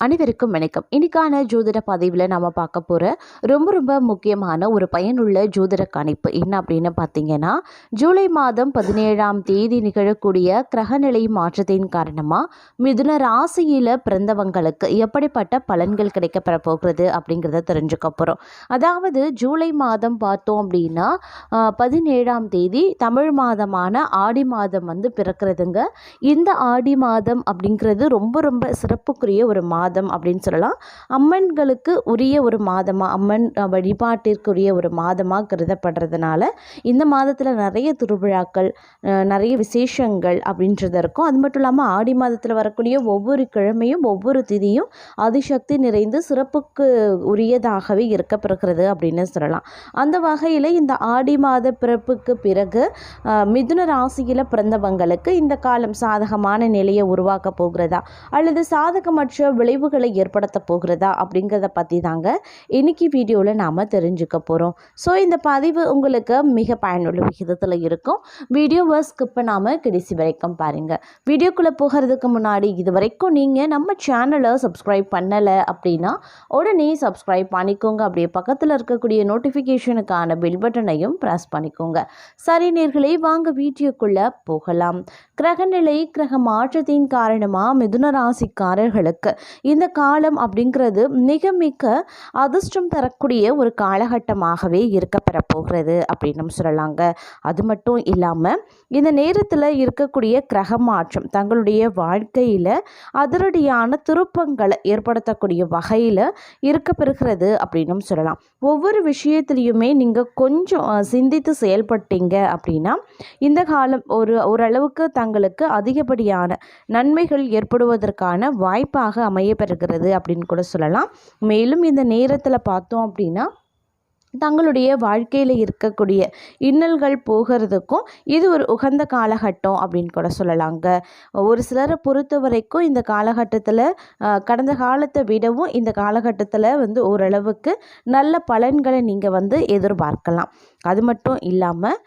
அனைவருக்கும் வணக்கம். இன்னைக்கான ஜோதிட பதிவில் நம்ம பார்க்க போகிற ரொம்ப ரொம்ப முக்கியமான ஒரு பயனுள்ள ஜோதிட கணிப்பு என்ன அப்படின்னு பார்த்தீங்கன்னா ஜூலை மாதம் பதினேழாம் தேதி நிகழக்கூடிய கிரகநிலை மாற்றத்தின் காரணமாக மிதுன ராசியில் பிறந்தவங்களுக்கு எப்படிப்பட்ட பலன்கள் கிடைக்கப்பெற போகிறது அப்படிங்கிறத தெரிஞ்சுக்க போகிறோம் அதாவது ஜூலை மாதம் பார்த்தோம் அப்படின்னா பதினேழாம் தேதி தமிழ் மாதமான ஆடி மாதம் வந்து பிறக்கிறதுங்க. இந்த ஆடி மாதம் அப்படிங்கிறது ரொம்ப ரொம்ப சிறப்புக்குரிய ஒரு மாதம் மாதம் அப்படின்னு சொல்லலாம். அம்மன்களுக்கு உரிய ஒரு மாதமாக அம்மன் வழிபாட்டிற்குரிய ஒரு மாதமாக கருதப்படுறதுனால இந்த மாதத்தில் நிறைய திருவிழாக்கள் நிறைய விசேஷங்கள் அப்படின்றது இருக்கும். அது மட்டும் இல்லாமல் ஆடி மாதத்தில் வரக்கூடிய ஒவ்வொரு கிழமையும் ஒவ்வொரு திதியும் அதிசக்தி நிறைந்து சிறப்புக்கு உரியதாகவே இருக்கப்படுகிறது அப்படின்னு சொல்லலாம். அந்த வகையில் இந்த ஆடி மாத பிறப்புக்கு பிறகு மிதுன ராசியில் பிறந்தவங்களுக்கு இந்த காலம் சாதகமான நிலையை உருவாக்க போகிறதா? அல்லது சாதகமற்ற விளைவுகளை ஏற்படுத்த போகிறதா அப்படிங்கிறத பற்றி தாங்க இன்னைக்கு வீடியோவில் நாம் தெரிஞ்சுக்க போகிறோம் ஸோ இந்த பதிவு உங்களுக்கு மிக பயனுள்ள விகிதத்தில் இருக்கும். வீடியோவை ஸ்கிப் பண்ணாமல் கடைசி வரைக்கும் பாருங்கள் வீடியோக்குள்ளே போகிறதுக்கு முன்னாடி இது வரைக்கும் நீங்கள் நம்ம சேனலை சப்ஸ்கிரைப் பண்ணலை அப்படின்னா உடனே சப்ஸ்கிரைப் பண்ணிக்கோங்க. அப்படியே பக்கத்தில் இருக்கக்கூடிய நோட்டிஃபிகேஷனுக்கான பில் பட்டனையும் ப்ரெஸ் பண்ணிக்கோங்க. சரி நேர்களை வாங்க வீடியோக்குள்ளே போகலாம். கிரகநிலை கிரக மாற்றத்தின் காரணமாக மிதுன ராசிக்காரர்களுக்கு இந்த காலம் அப்படிங்கிறது மிக மிக அதிர்ஷ்டம் தரக்கூடிய ஒரு காலகட்டமாகவே இருக்க பெறப்போகிறது அப்படின்னு நம்ம சொல்லலாங்க. அது மட்டும் இல்லாமல் இந்த நேரத்தில் இருக்கக்கூடிய கிரக மாற்றம் தங்களுடைய வாழ்க்கையில் அதிரடியான திருப்பங்களை ஏற்படுத்தக்கூடிய வகையில் இருக்கப்பெறுகிறது அப்படின்னும் சொல்லலாம். ஒவ்வொரு விஷயத்துலையுமே நீங்கள் கொஞ்சம் சிந்தித்து செயல்பட்டீங்க அப்படின்னா இந்த காலம் ஒரு ஓரளவுக்கு தங்களுக்கு அதிகப்படியான நன்மைகள் ஏற்படுவதற்கான வாய்ப்பாக அமைய நடைபெறுகிறது அப்படின்னு கூட சொல்லலாம். மேலும் இந்த நேரத்தில் பார்த்தோம் அப்படின்னா தங்களுடைய வாழ்க்கையில் இருக்கக்கூடிய இன்னல்கள் போகிறதுக்கும் இது ஒரு உகந்த காலகட்டம் அப்படின்னு கூட சொல்லலாங்க. ஒரு சிலரை பொறுத்த வரைக்கும் இந்த காலகட்டத்தில் கடந்த காலத்தை விடவும் இந்த காலகட்டத்தில் வந்து ஓரளவுக்கு நல்ல பலன்களை நீங்கள் வந்து எதிர்பார்க்கலாம். அது மட்டும் இல்லாமல்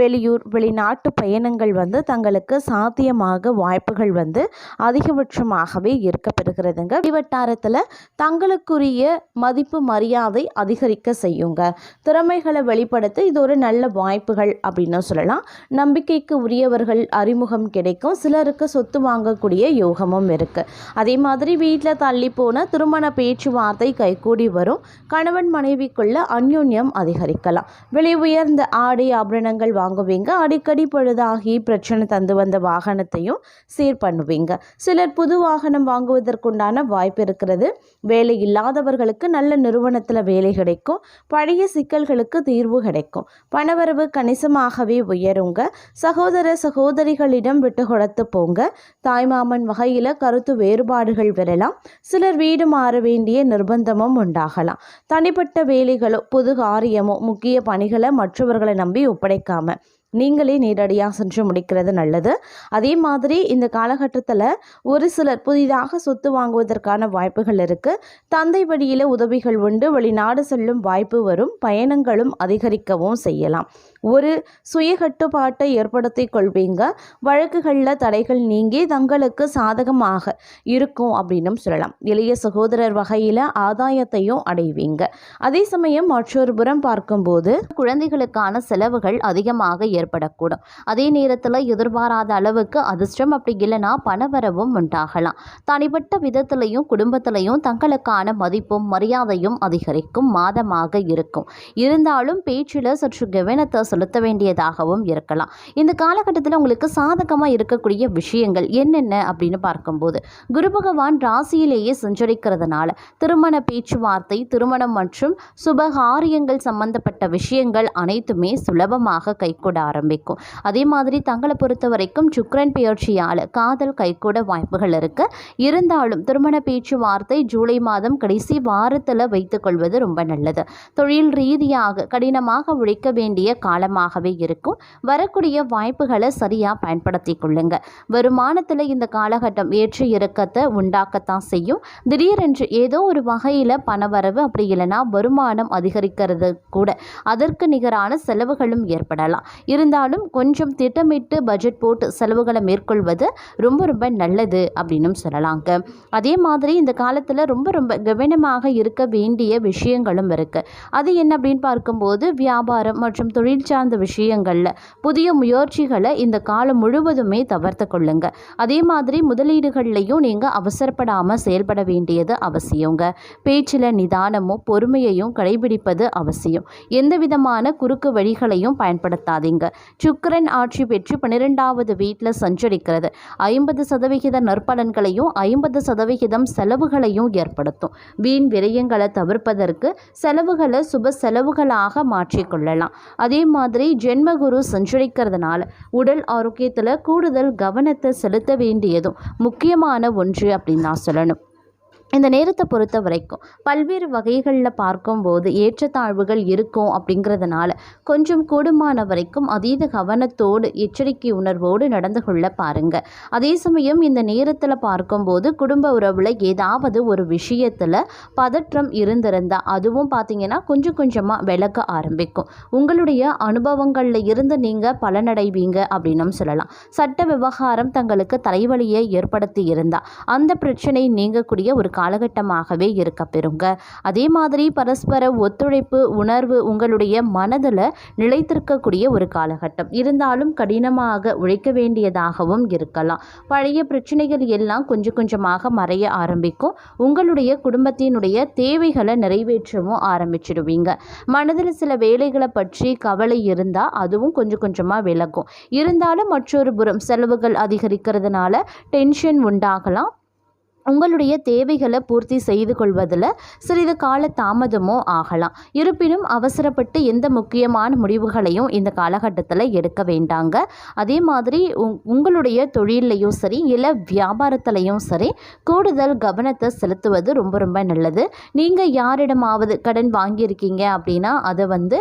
வெளியூர் வெளிநாட்டு பயணங்கள் வந்து தங்களுக்கு சாத்தியமாக வாய்ப்புகள் வந்து அதிகபட்சமாகவே இருக்கப்பெறுகிறதுங்க. வட்டாரத்தில் தங்களுக்குரிய மதிப்பு மரியாதை அதிகரிக்க செய்யுங்க. திறமைகளை வெளிப்படுத்த இது ஒரு நல்ல வாய்ப்புகள் அப்படின்னு சொல்லலாம். நம்பிக்கைக்கு உரியவர்கள் அறிமுகம் கிடைக்கும். சிலருக்கு சொத்து வாங்கக்கூடிய யோகமும் இருக்குது அதே மாதிரி வீட்டில் தள்ளி போன திருமண பேச்சுவார்த்தை கைகூடி வரும். கணவன் மனைவிக்குள்ள அந்யோன்யம் அதிகரிக்கலாம். விலை உயர்ந்த ஆடை ஆபரணங்கள் வாங்குவீங்க. அடிக்கடி பழுதாகி பிரச்சனை தந்து வந்த வாகனத்தையும் சீர் பண்ணுவீங்க. சிலர் புது வாகனம் வாங்குவதற்குண்டான வாய்ப்பு இருக்கிறது. வேலை இல்லாதவர்களுக்கு நல்ல நிறுவனத்தில் வேலை கிடைக்கும். பழைய சிக்கல்களுக்கு தீர்வு கிடைக்கும். பணவரவு கணிசமாகவே உயருங்க. சகோதர சகோதரிகளிடம் விட்டு கொடுத்து போங்க. தாய்மாமன் வகையில் கருத்து வேறுபாடுகள் வரலாம். சிலர் வீடு மாற வேண்டிய நிர்பந்தமும் உண்டாகலாம். தனிப்பட்ட வேலைகளோ புது காரியமோ முக்கிய பணிகளை மற்றவர்களை நம்பி ஒப்படைக்காம நீங்களே நேரடியாக சென்று முடிக்கிறது நல்லது. அதே மாதிரி இந்த காலகட்டத்தில் ஒரு சிலர் புதிதாக சொத்து வாங்குவதற்கான வாய்ப்புகள் இருக்குது தந்தை வழியில் உதவிகள் உண்டு வெளிநாடு செல்லும் வாய்ப்பு வரும் பயணங்களும் அதிகரிக்கவும் செய்யலாம். ஒரு சுய கட்டுப்பாட்டை ஏற்படுத்தி கொள்வீங்க. வழக்குகளில் தடைகள் நீங்கி தங்களுக்கு சாதகமாக இருக்கும் அப்படின்னும் சொல்லலாம். எளிய சகோதரர் வகையில் ஆதாயத்தையும் அடைவீங்க. அதே சமயம் மற்றொரு புறம் பார்க்கும்போது குழந்தைகளுக்கான செலவுகள் அதிகமாக ஏற்படக்கூடும். அதே நேரத்தில் எதிர்பாராத அளவுக்கு அதிர்ஷ்டம் அப்படி இல்லைன்னா பணவரவும் உண்டாகலாம். தனிப்பட்ட விதத்திலையும் குடும்பத்திலையும் தங்களுக்கான மதிப்பும் மரியாதையும் அதிகரிக்கும் மாதமாக இருக்கும். இருந்தாலும் பேச்சில் சற்று கவனத்தை செலுத்த வேண்டியதாகவும் இருக்கலாம். இந்த காலகட்டத்தில் உங்களுக்கு சாதகமாக இருக்கக்கூடிய விஷயங்கள் என்னென்ன அப்படின்னு பார்க்கும்போது குரு பகவான் ராசியிலேயே சஞ்சரிக்கிறதுனால திருமண பேச்சுவார்த்தை திருமணம் மற்றும் சுபகாரியங்கள் சம்பந்தப்பட்ட விஷயங்கள் அனைத்துமே சுலபமாக கைகூட ஆரம்பிக்கும். அதே மாதிரி தங்களை பொறுத்த வரைக்கும் சுக்ரன் பெயர்ச்சியால் காதல் கைகூட வாய்ப்புகள் இருக்கு. இருந்தாலும் திருமண பேச்சுவார்த்தை ஜூலை மாதம் கடைசி வாரத்தில் வைத்துக்கொள்வது ரொம்ப நல்லது. தொழில் ரீதியாக கடினமாக உழைக்க வேண்டிய காலமாகவே இருக்கும். வரக்கூடிய வாய்ப்புகளை சரியாக பயன்படுத்தி கொள்ளுங்க. வருமானத்தில் இந்த காலகட்டம் ஏற்று இறக்கத்தை உண்டாக்கத்தான் செய்யும். திடீரென்று ஏதோ ஒரு வகையில் பணவரவு அப்படி இல்லைன்னா வருமானம் அதிகரிக்கிறது கூட. அதற்கு நிகரான செலவுகளும் ஏற்படலாம். இரு இருந்தாலும் கொஞ்சம் திட்டமிட்டு பட்ஜெட் போட்டு செலவுகளை மேற்கொள்வது ரொம்ப ரொம்ப நல்லது அப்படின்னும் சொல்லலாங்க. அதே மாதிரி இந்த காலத்தில் ரொம்ப ரொம்ப கவனமாக இருக்க வேண்டிய விஷயங்களும் இருக்குது அது என்ன அப்படின்னு பார்க்கும்போது வியாபாரம் மற்றும் தொழில் சார்ந்த விஷயங்களில் புதிய முயற்சிகளை இந்த காலம் முழுவதுமே தவிர்த்து கொள்ளுங்க. அதே மாதிரி முதலீடுகள்லையும் நீங்கள் அவசரப்படாமல் செயல்பட வேண்டியது அவசியங்க. பேச்சில் நிதானமும் பொறுமையையும் கடைபிடிப்பது அவசியம். எந்த விதமான குறுக்கு வழிகளையும் பயன்படுத்தாதீங்க. சுக்கரன் ஆட்சி பெற்று பன்னிரெண்டாவது வீட்டில் சஞ்சரிக்கிறது. ஐம்பது சதவிகித நற்பலன்களையும் ஐம்பது சதவிகிதம் செலவுகளையும் ஏற்படுத்தும். வீண் விரயங்களை தவிர்ப்பதற்கு செலவுகளை சுப செலவுகளாக மாற்றிக்கொள்ளலாம் அதே மாதிரி ஜென்மகுரு சஞ்சரிக்கிறதுனால உடல் ஆரோக்கியத்தில் கூடுதல் கவனத்தை செலுத்த வேண்டியதும் முக்கியமான ஒன்று அப்படின்னு நான் சொல்லணும். இந்த நேரத்தை பொறுத்த வரைக்கும் பல்வேறு வகைகளில் பார்க்கும்போது ஏற்றத்தாழ்வுகள் இருக்கும் அப்படிங்கிறதுனால கொஞ்சம் கூடுமான வரைக்கும் அதீத கவனத்தோடு எச்சரிக்கை உணர்வோடு நடந்து கொள்ள பாருங்க. அதே சமயம் இந்த நேரத்தில் பார்க்கும்போது குடும்ப உறவில் ஏதாவது ஒரு விஷயத்தில் பதற்றம் இருந்திருந்தால் அதுவும் பார்த்தீங்கன்னா கொஞ்சம் கொஞ்சமாக விளக்க ஆரம்பிக்கும். உங்களுடைய அனுபவங்களில் இருந்து நீங்கள் பலனடைவீங்க அப்படின்னும் சொல்லலாம். சட்ட விவகாரம் தங்களுக்கு தலைவலியை ஏற்படுத்தி இருந்தால் அந்த பிரச்சனை நீங்கக்கூடிய ஒரு காலகட்டமாகவே இருக்க பெறுங்க. அதே மாதிரி பரஸ்பர ஒத்துழைப்பு உணர்வு உங்களுடைய மனதில் நிலைத்திருக்கக்கூடிய ஒரு காலகட்டம். இருந்தாலும் கடினமாக உழைக்க வேண்டியதாகவும் இருக்கலாம். பழைய பிரச்சனைகள் எல்லாம் கொஞ்சம் கொஞ்சமாக மறைய ஆரம்பிக்கும். உங்களுடைய குடும்பத்தினுடைய தேவைகளை நிறைவேற்றவும் ஆரம்பிச்சிடுவீங்க. மனதில் சில வேலைகளை பற்றி கவலை இருந்தால் அதுவும் கொஞ்சம் கொஞ்சமாக விலகும். இருந்தாலும் மற்றொரு புறம் செலவுகள் அதிகரிக்கிறதுனால டென்ஷன் உண்டாகலாம். உங்களுடைய தேவைகளை பூர்த்தி செய்து கொள்வதில் சிறிது கால தாமதமோ ஆகலாம். இருப்பினும் அவசரப்பட்டு எந்த முக்கியமான முடிவுகளையும் இந்த காலகட்டத்தில் எடுக்க வேண்டாங்க. அதே மாதிரி உங் உங்களுடைய தொழிலையும் சரி இல்லை வியாபாரத்திலையும் சரி கூடுதல் கவனத்தை செலுத்துவது ரொம்ப ரொம்ப நல்லது. நீங்கள் யாரிடமாவது கடன் வாங்கியிருக்கீங்க அப்படின்னா அதை வந்து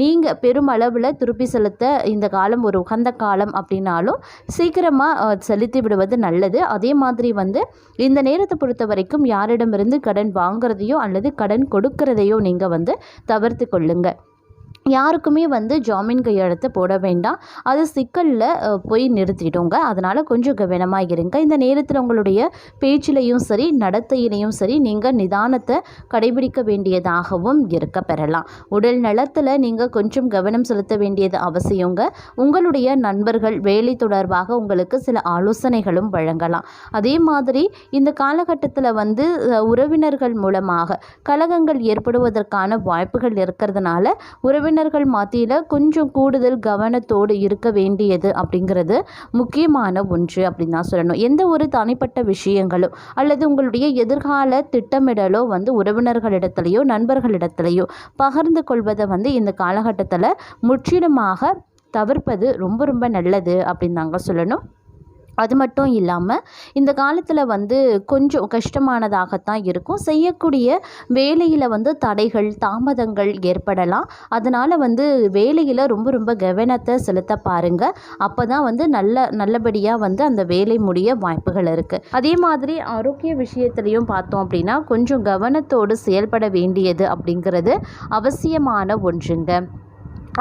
நீங்கள் பெருமளவில் திருப்பி செலுத்த இந்த காலம் ஒரு உகந்த காலம் அப்படின்னாலும் சீக்கிரமாக செலுத்தி விடுவது நல்லது. அதே மாதிரி வந்து இந்த நேரத்தை பொறுத்த வரைக்கும் யாரிடமிருந்து கடன் வாங்குறதையோ அல்லது கடன் கொடுக்கறதையோ நீங்கள் வந்து தவிர்த்து கொள்ளுங்கள் யாருக்குமே வந்து ஜாமீன் கையெழுத்து போட வேண்டாம். அது சிக்கலில் போய் நிறுத்திடுங்க. அதனால் கொஞ்சம் கவனமாக இருங்க. இந்த நேரத்தில் உங்களுடைய பேச்சிலையும் சரி நடத்தையிலையும் சரி நீங்கள் நிதானத்தை கடைபிடிக்க வேண்டியதாகவும் இருக்க பெறலாம். உடல் நலத்தில் நீங்கள் கொஞ்சம் கவனம் செலுத்த வேண்டியது அவசியங்க. உங்களுடைய நண்பர்கள் வேலை தொடர்பாக உங்களுக்கு சில ஆலோசனைகளும் வழங்கலாம். அதே மாதிரி இந்த காலகட்டத்தில் வந்து உறவினர்கள் மூலமாக கலகங்கள் ஏற்படுவதற்கான வாய்ப்புகள் இருக்கிறதுனால உறவினர் உறவினர்கள் மத்தியில் கொஞ்சம் கூடுதல் கவனத்தோடு இருக்க வேண்டியது அப்படிங்கிறது முக்கியமான ஒன்று அப்படின்னு தான் சொல்லணும். எந்த ஒரு தனிப்பட்ட விஷயங்களோ அல்லது உங்களுடைய எதிர்கால திட்டமிடலோ வந்து உறவினர்களிடத்துலையோ நண்பர்களிடத்துலையோ பகிர்ந்து கொள்வதை வந்து இந்த காலகட்டத்தில் முற்றிலுமாக தவிர்ப்பது ரொம்ப ரொம்ப நல்லது அப்படின்னு நாங்கள் சொல்லணும். அது மட்டும் இல்லாமல் இந்த காலத்தில் வந்து கொஞ்சம் கஷ்டமானதாகத்தான் இருக்கும். செய்யக்கூடிய வேலையில் வந்து தடைகள் தாமதங்கள் ஏற்படலாம். அதனால் வந்து வேலையில் ரொம்ப ரொம்ப கவனத்தை செலுத்த பாருங்கள் அப்போ தான் வந்து நல்ல நல்லபடியாக வந்து அந்த வேலை முடிய வாய்ப்புகள் இருக்குது அதே மாதிரி ஆரோக்கிய விஷயத்துலையும் பார்த்தோம் அப்படின்னா கொஞ்சம் கவனத்தோடு செயல்பட வேண்டியது அப்படிங்கிறது அவசியமான ஒன்றுங்க.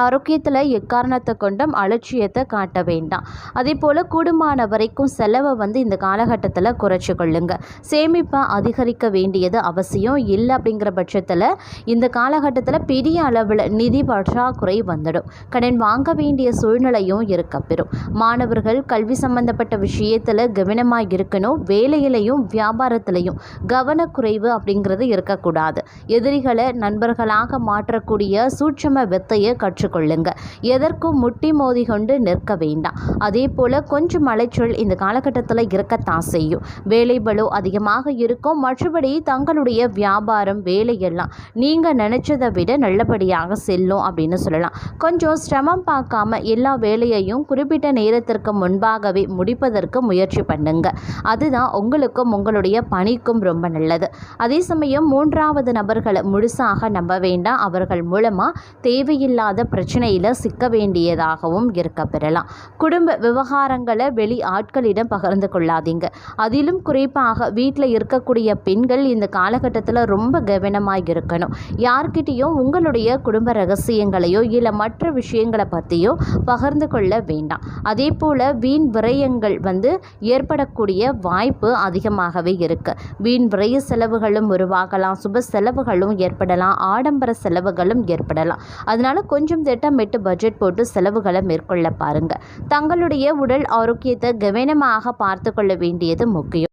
ஆரோக்கியத்தில் எக்காரணத்தை கொண்டும் அலட்சியத்தை காட்ட வேண்டாம். அதே போல் கூடுமான வரைக்கும் செலவை வந்து இந்த காலகட்டத்தில் குறைச்சி கொள்ளுங்க. சேமிப்பை அதிகரிக்க வேண்டியது அவசியம் இல்லை அப்படிங்கிற பட்சத்தில் இந்த காலகட்டத்தில் பெரிய அளவில் நிதி பற்றாக்குறை வந்துடும். கடன் வாங்க வேண்டிய சூழ்நிலையும் இருக்கப்பெறும் மாணவர்கள் கல்வி சம்பந்தப்பட்ட விஷயத்தில் கவனமாக இருக்கணும். வேலையிலையும் வியாபாரத்திலையும் கவனக்குறைவு அப்படிங்கிறது இருக்கக்கூடாது. எதிரிகளை நண்பர்களாக மாற்றக்கூடிய சூட்சம வித்தையை கற்று கொள்ளுங்க எதற்கும் முட்டி மோதி கொண்டு நிற்க வேண்டாம். அதே போல் கொஞ்சம் மலைச்சொல் இந்த காலகட்டத்தில் இருக்கத்தான் செய்யும். வேலை பலு அதிகமாக இருக்கும். மற்றபடி தங்களுடைய வியாபாரம் வேலையெல்லாம் நீங்கள் நினச்சதை விட நல்லபடியாக செல்லும் அப்படின்னு சொல்லலாம். கொஞ்சம் சிரமம் பார்க்காம எல்லா வேலையையும் குறிப்பிட்ட நேரத்திற்கு முன்பாகவே முடிப்பதற்கு முயற்சி பண்ணுங்க. அதுதான் உங்களுக்கும் உங்களுடைய பணிக்கும் ரொம்ப நல்லது. அதே சமயம் மூன்றாவது நபர்களை முழுசாக நம்ப வேண்டாம். அவர்கள் மூலமாக தேவையில்லாத பிரச்சனையில் சிக்க வேண்டியதாகவும் இருக்க பெறலாம். குடும்ப விவகாரங்களை வெளி ஆட்களிடம் பகிர்ந்து கொள்ளாதீங்க. அதிலும் குறிப்பாக வீட்டில் இருக்கக்கூடிய பெண்கள் இந்த காலகட்டத்தில் ரொம்ப கவனமாக இருக்கணும். யார்கிட்டேயும் உங்களுடைய குடும்ப ரகசியங்களையோ இல்லை மற்ற விஷயங்களை பற்றியோ பகிர்ந்து கொள்ள வேண்டாம். அதே போல் வீண் விரயங்கள் வந்து ஏற்படக்கூடிய வாய்ப்பு அதிகமாகவே இருக்கு. வீண் விரய செலவுகளும் உருவாகலாம் சுப செலவுகளும் ஏற்படலாம் ஆடம்பர செலவுகளும் ஏற்படலாம். அதனால கொஞ்சம் திட்டமிட்டு பட்ஜெட் போட்டு செலவுகளை மேற்கொள்ள பாருங்க. தங்களுடைய உடல் ஆரோக்கியத்தை கவனமாக பார்த்து கொள்ள வேண்டியது முக்கியம்.